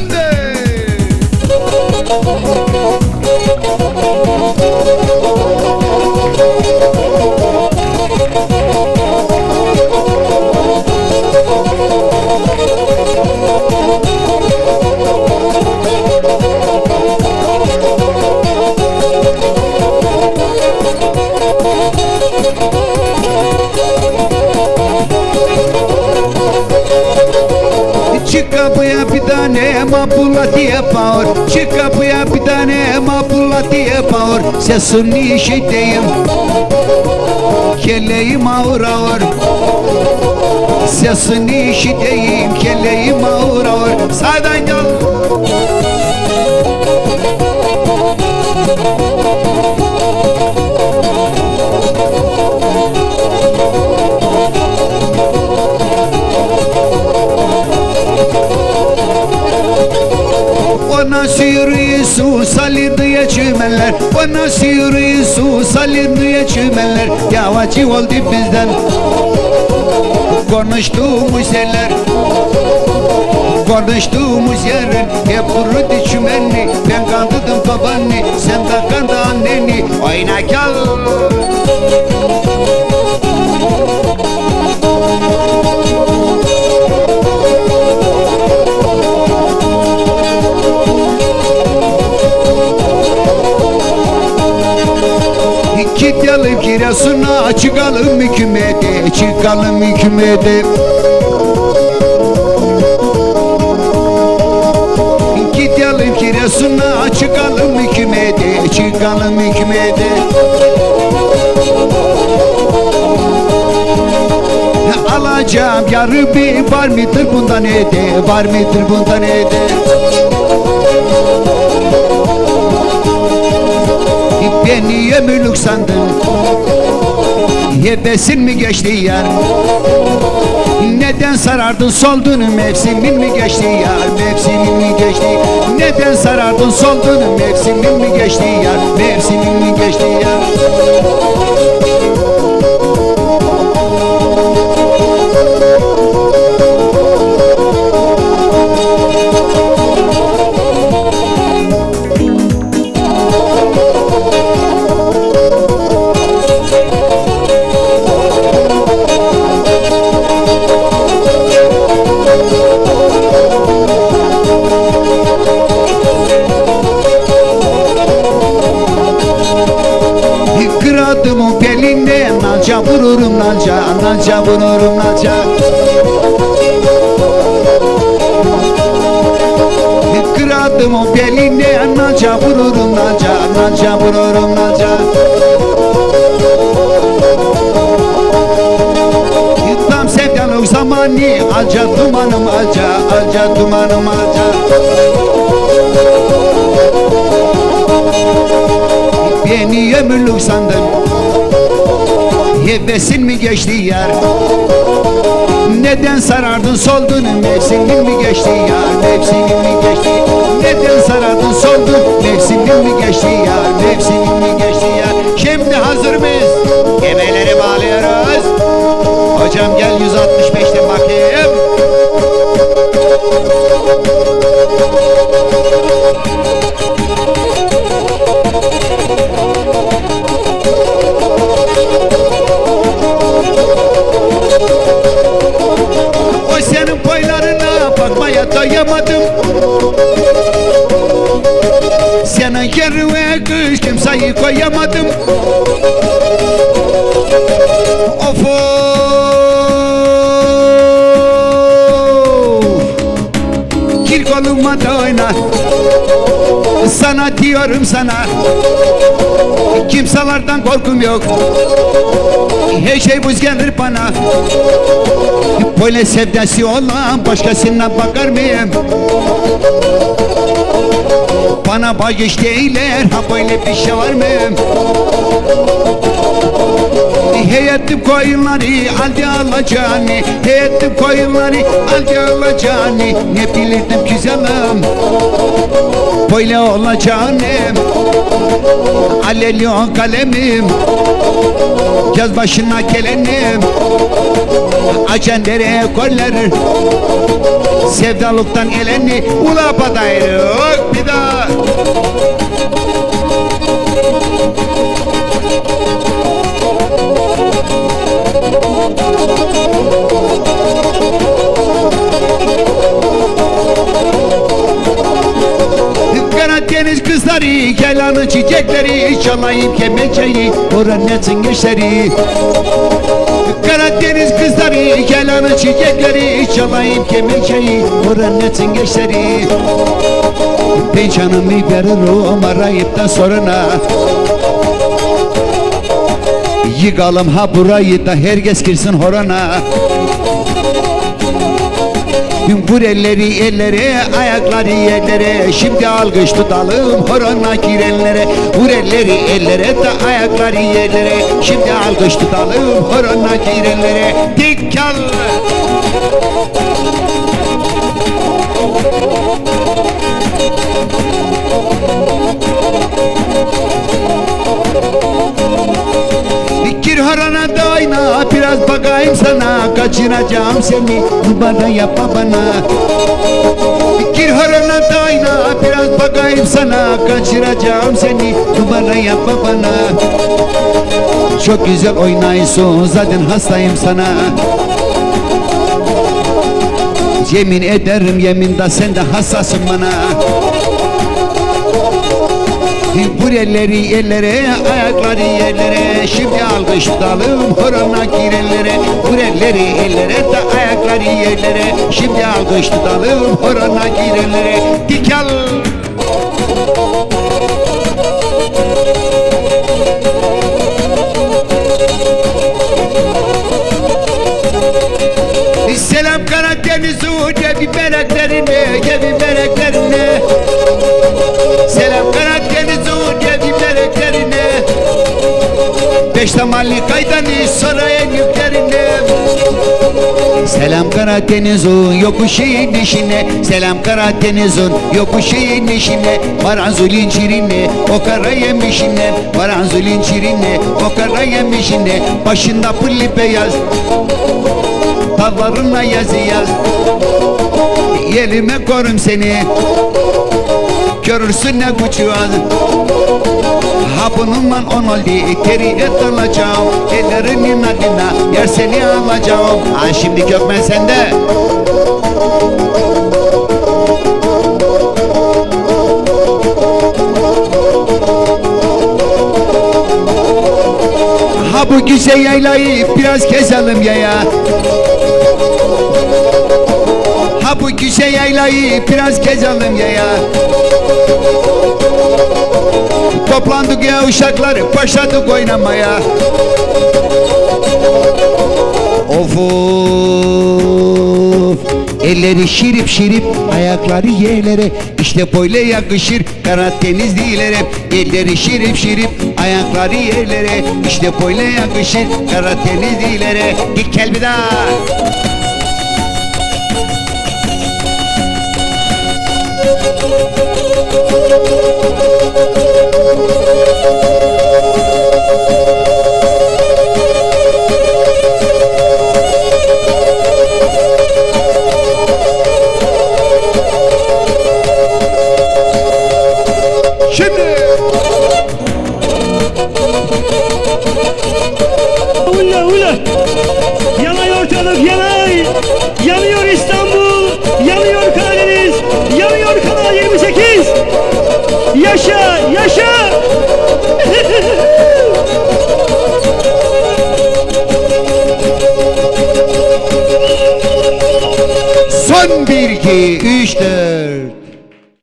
Sunday. Tane mapula diye bağır Sesini işiteyim. Kelleğim ağır ağır Sesini işiteyim. Kelleğim ağır ağır Sağdan gel Sürü su salindiye çümeller Yavaşı oldu bizden. Konuştuğumuz yerler. Konuştuğumuz yerin. Hep kurudu çümenli Ben kandırdım babanı. Sen de kandı anneni. Oyna gel Giresun'a çıkalım hükümete Çıkalım hükümete Gidelim Giresun'a çıkalım hükümete Çıkalım hükümete Alacağım yarı bir var mıdır bundan ede Var mıdır bundan ede Beni ömürlük sandın Hevesin mi geçti yar? Neden sarardın soldun mevsimin mi geçti yar? Mevsimin mi geçti? Neden sarardın soldun mevsimin mi geçti yar? Mevsimin mi geçti yar nalca vururum nalca Nalca vururum nalca Kıradım o beline nalca vururum nalca Nalca vururum nalca Tam sevdalık zamanı Alca dumanım alca Alca dumanım alca. Beni ömürlük sandın Hevesin mi geçti yar? Neden sarardın soldun? Mevsimin mi geçti yar? Mevsimin mi geçti? Neden sarardın soldun? Mevsimin mi geçti yar? Mevsimin mi geçti yar? Şimdi hazır mıyız? Gemeleri bağlıyoruz. Hocam gel 165'te bakayım Senin yerine kış kimseyi koyamadım. Of Gir koluma da oyna Sana diyorum sana. Kimselerden korkum yok. Her şey buz gelir bana. Böyle sevdası olan başkasına bakar mıyım? Bana bağış değiller. Ha böyle bir şey var mı? Heyettim koyunları aldı alacağını. Heyettim koyunları aldı alacağını. Ne bilirdim güzelim Böyle olacağını. Alelion kalemim. Göz başına gelenim. Açan dereye koller Sevdalıktan eleni. Ula patayır Kızları Kelanı çiçekleri Çalayım kemençeyi Oranetsin gençleri Karadeniz kızları Kelanı çiçekleri Çalayım kemençeyi Oranetsin gençleri Ben canımı veririm arayıp da soruna Yıkalım ha burayı da herkes girsin horona Vur elleri ellere, ayakları yerlere. Şimdi alkış tutalım horona girenlere. Vur elleri ellere de ayakları yerlere. Şimdi alkış tutalım horona girenlere. Dikkat! Biraz bakayım sana Kaçıracağım seni numara yapma bana Gir horona da oyna biraz bakayım sana Kaçıracağım seni numara yapma bana Çok güzel oynuyorsun zaten hastayım sana. Yemin ederim yeminda sen de hassasın bana. Vur elleri ellere, ayakları yerlere. Şimdi alkış tutalım horona girenlere Vur elleri ellere de ayakları yerlere. Şimdi alkış tutalım horona girenlere Dikal! Selam Karadeniz'e cebi meleklerine, cebi meleklerine Beş tamalli kaydani sarayın yüklerine. Selam Karadeniz'un yokuşu inişine Selam Karadeniz'un yokuşu inişine Maranzulin çirine o kara yemişine. Maranzulin çirine o kara yemişine. Başında pulli beyaz Dağlarına yazı yaz. Elime korum seni. Görürsün ne kuçuğaz Ha bununla on oldu teri et alacağım Ellerinin adına yer seni alacağım. Ha şimdi kökmen sende. Ha bu güzel yaylayı biraz keselim yaya Ha bu güzel yaylayı biraz keselim yaya Toplandık ya uşaklar başladık oynamaya. Of of. Elleri şirip şirip ayakları yerlere. İşte böyle yakışır Karadenizlilere Elleri şirip şirip ayakları yerlere. İşte böyle yakışır Karadenizlilere Dik gel bir daha. Şimdi Yaşa! Son bir iki üç dört